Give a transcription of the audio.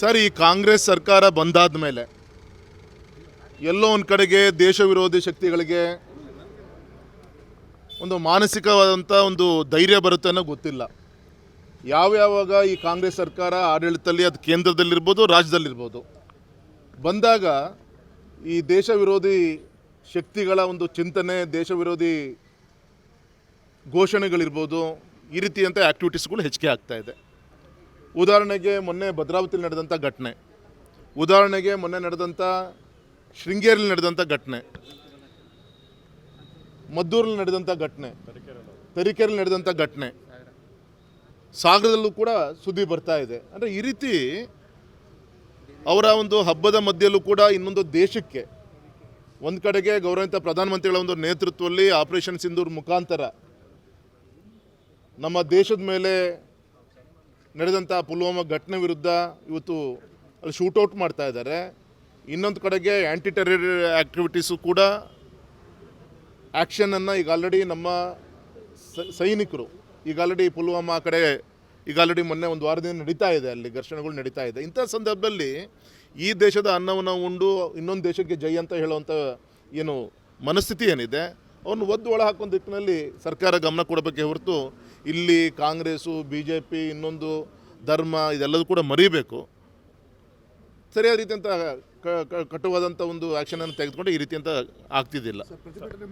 Sir, ಈ ಕಾಂಗ್ರೆಸ್ ಸರ್ಕಾರ ಬಂದಾದ ಮೇಲೆ ಎಲ್ಲೋ ಒಂದು ಕಡೆಗೆ ದೇಶ ವಿರೋಧಿ ಶಕ್ತಿಗಳಿಗೆ ಒಂದು ಮಾನಸಿಕವಾದಂಥ ಒಂದು ಧೈರ್ಯ ಬರುತ್ತೆ ಅನ್ನೋ ಗೊತ್ತಿಲ್ಲ. ಯಾವ್ಯಾವಾಗ ಈ ಕಾಂಗ್ರೆಸ್ ಸರ್ಕಾರ ಆಡಳಿತದಲ್ಲಿ ಅದು ಕೇಂದ್ರದಲ್ಲಿರ್ಬೋದು, ರಾಜ್ಯದಲ್ಲಿರ್ಬೋದು. ಬಂದಾಗ ಈ ದೇಶ ವಿರೋಧಿ ಶಕ್ತಿಗಳ ಒಂದು ಚಿಂತನೆ, ದೇಶ ವಿರೋಧಿ ಘೋಷಣೆಗಳಿರ್ಬೋದು, ಈ ರೀತಿಯಂಥ ಆ್ಯಕ್ಟಿವಿಟೀಸ್ಗಳು ಹೆಚ್ಚಿಗೆ ಇದೆ. ಉದಾಹರಣೆಗೆ ಮೊನ್ನೆ ಭದ್ರಾವತಿಯಲ್ಲಿ ನಡೆದಂಥ ಘಟನೆ. ಉದಾಹರಣೆಗೆ ಮೊನ್ನೆ ನಡೆದಂಥ ಶೃಂಗೇರಿಯಲ್ಲಿ ನಡೆದಂಥ ಘಟನೆ. ಮದ್ದೂರಲ್ಲಿ ನಡೆದಂಥ ಘಟನೆ. ತರೀಕೆರೆಯಲ್ಲಿ ನಡೆದಂಥ ಘಟನೆ. ಸಾಗರದಲ್ಲೂ ಕೂಡ ಸುದ್ದಿ ಬರ್ತಾ ಇದೆ. ಅಂದರೆ ಈ ರೀತಿ ಅವರ ಒಂದು ಹಬ್ಬದ ಮಧ್ಯಲ್ಲೂ ಕೂಡ ಇನ್ನೊಂದು ದೇಶಕ್ಕೆ ಒಂದು ಕಡೆಗೆ ಗೌರವಿತ ಪ್ರಧಾನಮಂತ್ರಿಗಳ ಒಂದು ನೇತೃತ್ವದಲ್ಲಿ ಆಪರೇಷನ್ ಸಿಂಧೂರ್ ಮುಖಾಂತರ ನಮ್ಮ ದೇಶದ ಮೇಲೆ ನಡೆದಂಥ ಪುಲ್ವಾಮಾ ಘಟನೆ ವಿರುದ್ಧ ಇವತ್ತು ಅಲ್ಲಿ ಶೂಟೌಟ್ ಮಾಡ್ತಾ ಇದ್ದಾರೆ. ಇನ್ನೊಂದು ಕಡೆಗೆ ಆ್ಯಂಟಿ ಟೆರರ್ ಆ್ಯಕ್ಟಿವಿಟೀಸು ಕೂಡ ಆ್ಯಕ್ಷನನ್ನು ಈಗ ಆಲ್ರೆಡಿ ನಮ್ಮ ಸೈನಿಕರು, ಈಗ ಆಲ್ರೆಡಿ ಪುಲ್ವಾಮಾ ಕಡೆ ಈಗ ಆಲ್ರೆಡಿ ಮೊನ್ನೆ ಒಂದು ವಾರದಿಂದ ನಡೀತಾ ಇದೆ, ಅಲ್ಲಿ ಘರ್ಷಣೆಗಳು ನಡೀತಾ ಇದೆ. ಇಂಥ ಸಂದರ್ಭದಲ್ಲಿ ಈ ದೇಶದ ಅನ್ನವನ್ನು ಉಂಡು ಇನ್ನೊಂದು ದೇಶಕ್ಕೆ ಜೈ ಅಂತ ಹೇಳುವಂಥ ಏನು ಮನಸ್ಥಿತಿ ಏನಿದೆ ಅವನು ಒದ್ದು ಒಳ ಹಾಕೋ ದಿಕ್ಕಿನಲ್ಲಿ ಸರ್ಕಾರ ಗಮನ ಕೊಡಬೇಕೆ ಹೊರತು ಇಲ್ಲಿ ಕಾಂಗ್ರೆಸ್ಸು ಬಿ ಜೆ ಪಿ ಇನ್ನೊಂದು ಧರ್ಮ ಇದೆಲ್ಲದೂ ಕೂಡ ಮರಿಬೇಕು. ಸರಿಯಾದ ರೀತಿಯಂತ ಕಟುವಾದಂಥ ಒಂದು ಆ್ಯಕ್ಷನನ್ನು ತೆಗೆದುಕೊಂಡು ಈ ರೀತಿಯಂತ ಆಗ್ತಿದ್ದಿಲ್ಲ.